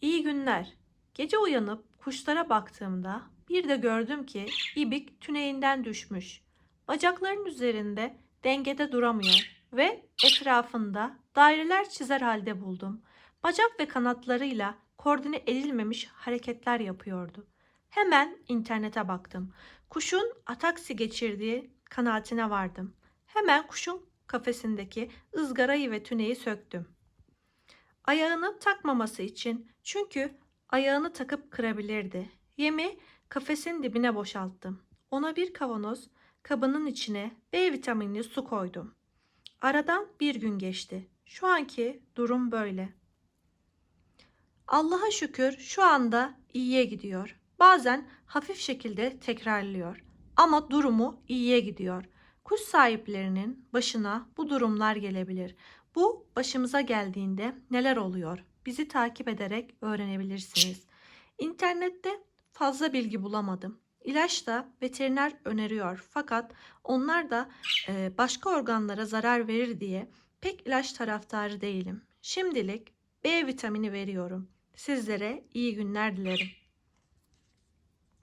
İyi günler. Gece uyanıp kuşlara baktığımda bir de gördüm ki ibik tüneyinden düşmüş. Bacaklarının üzerinde dengede duramıyor ve etrafında daireler çizer halde buldum. Bacak ve kanatlarıyla koordine edilmemiş hareketler yapıyordu. Hemen internete baktım. Kuşun ataksi geçirdiği kanaatine vardım. Hemen kuşun kafesindeki ızgarayı ve tüneyi söktüm. Ayağını takmaması için çünkü ayağını takıp kırabilirdi. Yemi kafesin dibine boşalttım. Ona bir kavanoz kabının içine B vitaminli su koydum. Aradan bir gün geçti. Şu anki durum böyle. Allah'a şükür şu anda iyiye gidiyor. Bazen hafif şekilde tekrarlıyor ama durumu iyiye gidiyor. Kuş sahiplerinin başına bu durumlar gelebilir. Bu başımıza geldiğinde neler oluyor? Bizi takip ederek öğrenebilirsiniz. İnternette fazla bilgi bulamadım. İlaç da veteriner öneriyor fakat onlar da e, başka organlara zarar verir diye pek ilaç taraftarı değilim. Şimdilik B vitamini veriyorum. Sizlere iyi günler dilerim.